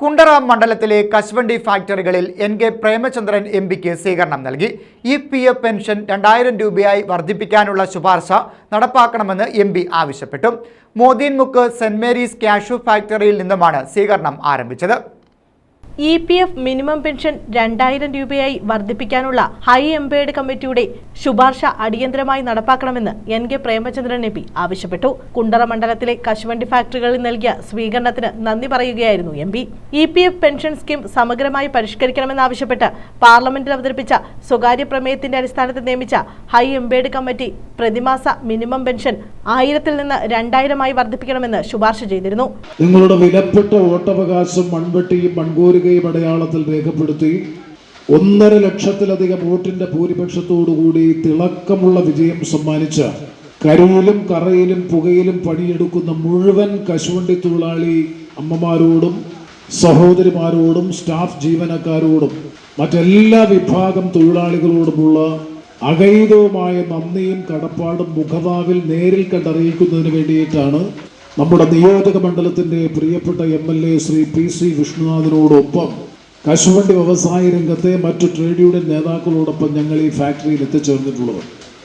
കുണ്ടറ മണ്ഡലത്തിലെ കശുവണ്ടി ഫാക്ടറികളിൽ എൻ കെ പ്രേമചന്ദ്രൻ എം പിക്ക് സ്വീകരണം നൽകി. ഇ പി എഫ് പെൻഷൻ രണ്ടായിരം രൂപയായി വർദ്ധിപ്പിക്കാനുള്ള ശുപാർശ നടപ്പാക്കണമെന്ന് എം പി ആവശ്യപ്പെട്ടു. മോദീൻമുക്ക് സെന്റ് മേരീസ് കാഷ്യൂ ഫാക്ടറിയിൽ നിന്നുമാണ് സ്വീകരണം ആരംഭിച്ചത്. E P F minimum pension രണ്ടായിരം രൂപയായി വർദ്ധിപ്പിക്കാനുള്ള ഹൈ എംപേർഡ് കമ്മിറ്റിയുടെ ശുപാർശ അടിയന്തരമായി നടപ്പാക്കണമെന്ന് N K Premachandran M P ആവശ്യപ്പെട്ടു. കുണ്ടറ മണ്ഡലത്തിലെ കശുവണ്ടി ഫാക്ടറികളിൽ നൽകിയ സ്വീകരണത്തിന് നന്ദി പറയുകയായിരുന്നു M P. E P F pension scheme സമഗ്രമായി പരിഷ്കരിക്കണമെന്നാവശ്യപ്പെട്ട് പാർലമെന്റിൽ അവതരിപ്പിച്ച സ്വകാര്യ പ്രമേയത്തിന്റെ അടിസ്ഥാനത്തിൽ നിയമിച്ച ഹൈ എംപേർഡ് കമ്മിറ്റി പ്രതിമാസ മിനിമം പെൻഷൻ ആയിരത്തിൽ നിന്ന് രണ്ടായിരമായി വർദ്ധിപ്പിക്കണമെന്ന് ശുപാർശ ചെയ്തിരുന്നു. നിങ്ങളുടെ വിലപ്പെട്ട വോട്ടവകാശം മൺവെട്ടിയും മൺകൂരുകയും അടയാളത്തിൽ രേഖപ്പെടുത്തി ഒന്നര ലക്ഷത്തിലധികം വോട്ടിന്റെ ഭൂരിപക്ഷത്തോടുകൂടി തിളക്കമുള്ള വിജയം സമ്മാനിച്ച കരയിലും കറയിലും പുകയിലും പണിയെടുക്കുന്ന മുഴുവൻ കശുവണ്ടി തൊഴിലാളി അമ്മമാരോടും സഹോദരിമാരോടും സ്റ്റാഫ് ജീവനക്കാരോടും മറ്റെല്ലാ വിഭാഗം തൊഴിലാളികളോടുമുള്ള അഗൈതവുമായ നന്ദിയും കടപ്പാടും മുഖഭാവിൽ നേരിൽ കണ്ടറിയിക്കുന്നതിന് വേണ്ടിയിട്ടാണ് നമ്മുടെ നിയോജക മണ്ഡലത്തിന്റെ പ്രിയപ്പെട്ട M L A Shri P C വിഷ്ണുനാഥിനോടൊപ്പം കശുവണ്ടി വ്യവസായ രംഗത്തെ മറ്റു ട്രേഡ് യൂണിയൻ നേതാക്കളോടൊപ്പം ഞങ്ങൾ ഈ ഫാക്ടറിയിൽ എത്തിച്ചേർന്നിട്ടുള്ളത്.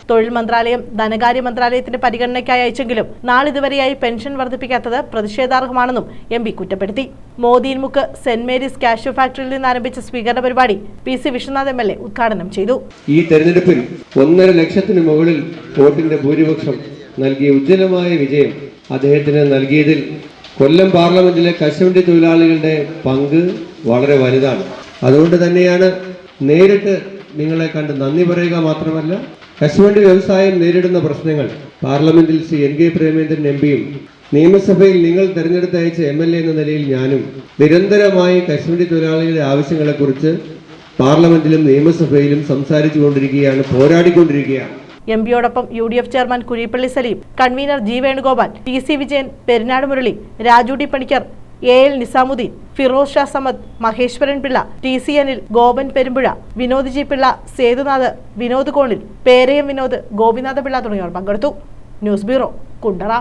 തൊഴിൽ മന്ത്രാലയം ധനകാര്യ മന്ത്രാലയത്തിന്റെ പരിഗണനയ്ക്കായി അയച്ചെങ്കിലും നാളിതുവരെയായി പെൻഷൻ വർദ്ധിപ്പിക്കാത്തത് പ്രതിഷേധാർഹമാണെന്നും എം പി കുറ്റപ്പെടുത്തി. മോദിയിൻമുക്ക് സെന്റ് മേരീസ് കാഷ്യൂ ഫാക്ടറിയിൽ നിന്ന് ആരംഭിച്ച സ്വീകരണ പരിപാടി P C Vishwanath M L A ഉദ്ഘാടനം ചെയ്തു. ഈ തെരഞ്ഞെടുപ്പിൽ ഒന്നര ലക്ഷത്തിന് മുകളിൽ വോട്ടിന്റെ ഭൂരിപക്ഷം നൽകിയ ഉജ്ജ്വലമായ വിജയം അദ്ദേഹത്തിന് നൽകിയതിൽ കൊല്ലം പാർലമെന്റിലെ കശുവണ്ടി തൊഴിലാളികളുടെ പങ്ക് വളരെ വലുതാണ്. അതുകൊണ്ട് തന്നെയാണ് നേരിട്ട് നിങ്ങളെ കണ്ട് നന്ദി പറയുക മാത്രമല്ല കശുവണ്ടി വ്യവസായം നേരിടുന്ന പ്രശ്നങ്ങൾ പാർലമെന്റിൽ Shri N K Premachandran M പിയും നിയമസഭയിൽ നിങ്ങൾ തെരഞ്ഞെടുത്ത് അയച്ച എം എൽ എ എന്ന നിലയിൽ ഞാനും നിരന്തരമായി കശുവണ്ടി തൊഴിലാളികളുടെ ആവശ്യങ്ങളെക്കുറിച്ച് പാർലമെന്റിലും നിയമസഭയിലും സംസാരിച്ചു കൊണ്ടിരിക്കുകയാണ് പോരാടിക്കൊണ്ടിരിക്കുകയാണ്. M പിയോടൊപ്പം U D F chairman Kuzhippally Saleem convener G Venugopal T C Vijayan Perinad Murali Raju D Panicker A L Nizamuddin Firoz Shah Samad Maheswaran Pillai T C Anil Gopan Perumpuzha Vinod G Pillai Sethunath Vinod കോണിൽ പേരയം വിനോദ് ഗോപിനാഥ പിള്ള തുടങ്ങിയവർ പങ്കെടുത്തു. News bureau Kundara.